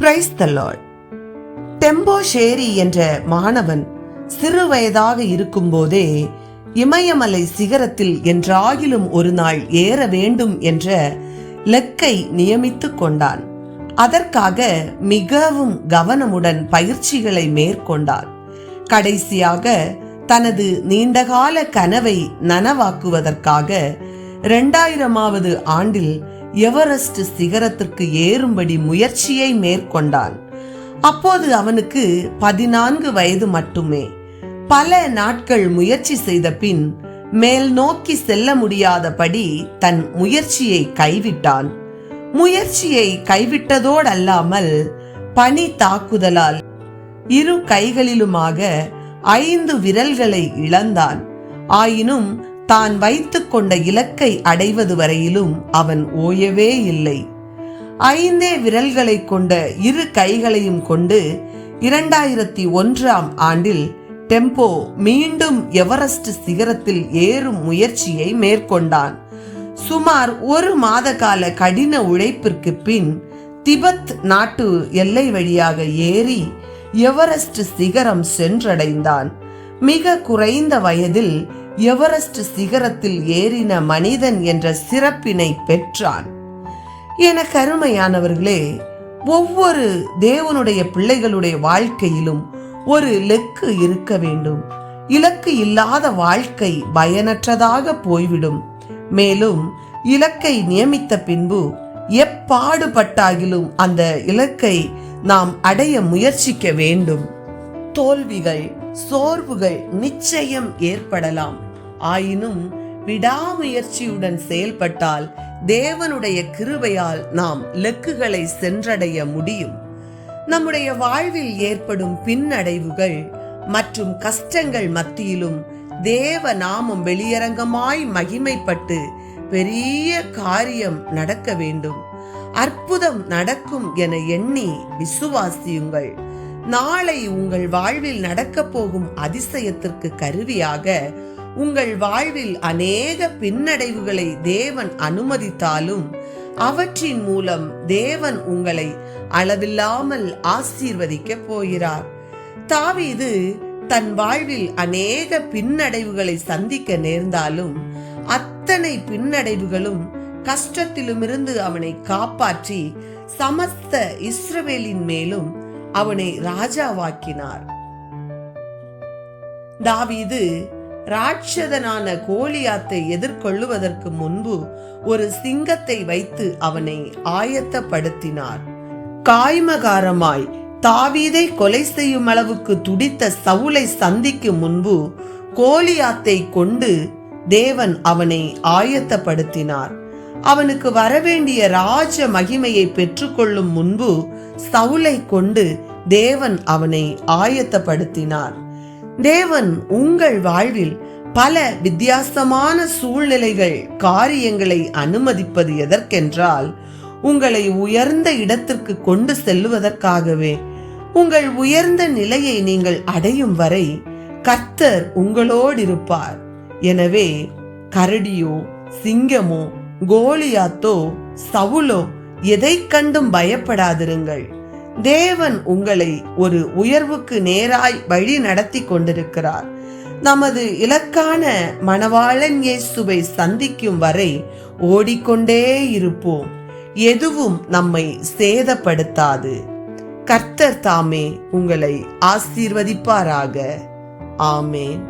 Price the lord டெம்போ ஷேரி என்ற மாணவன் சிறு வயதாக இருக்கும்போதே இமயமலை சிகரத்தில் என்றாகிலும் ஒரு நாள் ஏற வேண்டும் என்ற லெக்கை நியமித்துக் கொண்டான். அதற்காக மிகவும் கவனமுடன் பயிற்சிகளை மேற்கொண்டான். கடைசியாக தனது நீண்டகால கனவை நனவாக்குவதற்காக இரண்டாயிரமாவது ஆண்டில் எவரெஸ்ட் சிகரத்திற்கு ஏறும்படி முயற்சியை மேற்கொண்டான். அப்போது அவனுக்கு பதினான்கு வயது மட்டுமே. பல நாட்கள் முயற்சி செய்த பின் மேல் நோக்கி செல்ல முடியாதபடி தன் முயற்சியை கைவிட்டான். முயற்சியை கைவிட்டதோடல்லாமல் பனி தாக்குதலால் இரு கைகளிலுமாக ஐந்து விரல்களை இழந்தான். ஆயினும் தான் வைத்துக்கொண்ட இலக்கை அடைவது வரையிலும் அவன் ஓயவே இல்லை. ஐந்தே விரல்களை கொண்ட இரு கைகளையும் கொண்டு இரண்டாயிரத்தி ஒன்றாம் ஆண்டில் டெம்போ மீண்டும் எவரெஸ்ட் சிகரத்தில் ஏறும் முயற்சியை மேற்கொண்டான். சுமார் ஒரு மாத கால கடின உழைப்பிற்கு பின் திபெத் நாட்டு எல்லை வழியாக ஏறி எவரெஸ்ட் சிகரம் சென்றடைந்தான். மிக குறைந்த வயதில் எவரெஸ்ட் சிகரத்தில் ஏறின மனிதன் என்ற சிறப்பினை பெற்றான். என கருமையானவர்களே ஒவ்வொரு தேவனுடைய பிள்ளைகளுடைய வாழ்க்கையிலும் ஒரு லெக்கு இருக்க வேண்டும். இலக்கு இல்லாத வாழ்க்கை பயனற்றதாக போய்விடும். மேலும் இலக்கை நியமித்த பின்பு எப்பாடுபட்டாகிலும் அந்த இலக்கை நாம் அடைய முயற்சிக்க வேண்டும். தோல்விகள் சோர்வுகள் நிச்சயம் ஏற்படலாம். ஆயினும் விடாமுயற்சியுடன் செயல்பட்டால் தேவனுடைய கிருபையால் நாம் லெக்குகளை சென்றடைய முடியும். நம்முடைய வாழ்வில் ஏற்படும் பின்னடைவுகள் மற்றும் கஷ்டங்கள் மத்தியிலும் தேவ நாமம் வெளியரங்கமாய் மகிமைப்பட்டு பெரிய காரியம் நடக்க வேண்டும். அற்புதம் நடக்கும் என எண்ணி விசுவாசியுங்கள். நாளை உங்கள் வாழ்வில் நடக்கப் போகும் அதிசயத்திற்கு கருவியாக உங்கள் வாழ்வில் அநேக பின்னடைவுகளை தேவன் அனுமதித்தாலும் அவற்றின் மூலம் தேவன் உங்களை அளவில்லாமல் ஆசீர்வதிக்க போகிறார். தாவீது தன் வாழ்வில் அநேக பின்னடைவுகளை சந்திக்க நேர்ந்தாலும் அத்தனை பின்னடைவுகளும் கஷ்டத்திலுமிருந்து அவனை காப்பாற்றி சமஸ்த இஸ்ரவேலின் மேலும் அவனை ராஜாவாக்கினார். தாவீது ராட்சதனான கோலியாத்தை எதிர்கொள்ளுவதற்கு முன்பு ஒரு சிங்கத்தை வைத்து அவனை ஆயத்தப்படுத்தினார். காய்மகாரமாய் தாவீதை கொலை செய்யும் அளவுக்கு துடித்த சவுலை சந்திக்கும் முன்பு கோலியாத்தை கொண்டு தேவன் அவனை ஆயத்தப்படுத்தினார். அவனுக்கு வரவேண்டிய ராஜ மகிமையை பெற்றுக்கொள்ளும் முன்பு சவுலை கொண்டு தேவன் அவனை ஆயத்தப்படுத்தினார். தேவன் உங்கள் வாழ்வில் பல வித்தியாசமான சூழ்நிலைகள் காரியங்களை அனுமதிப்பது எதற்கென்றால் உங்களை உயர்ந்த இடத்திற்கு கொண்டு செல்லுவதற்காகவே. உங்கள் உயர்ந்த நிலையை நீங்கள் அடையும் வரை கர்த்தர் உங்களோடு இருப்பார் எனவே கரடியோ சிங்கமோ கோலியாத்தோ சவுலோ எதை கண்டும் பயப்படாதிருங்கள். தேவன் உங்களை ஒரு உயர்வுக்கு நேராய் வழி நடத்தி கொண்டிருக்கிறார். நமது இலக்கான மணவாளன் இயேசுவை சந்திக்கும் வரை ஓடிக்கொண்டே இருப்போம். எதுவும் நம்மை சேதப்படுத்தாது. கர்த்தர் தாமே உங்களை ஆசீர்வதிப்பாராக. ஆமேன்.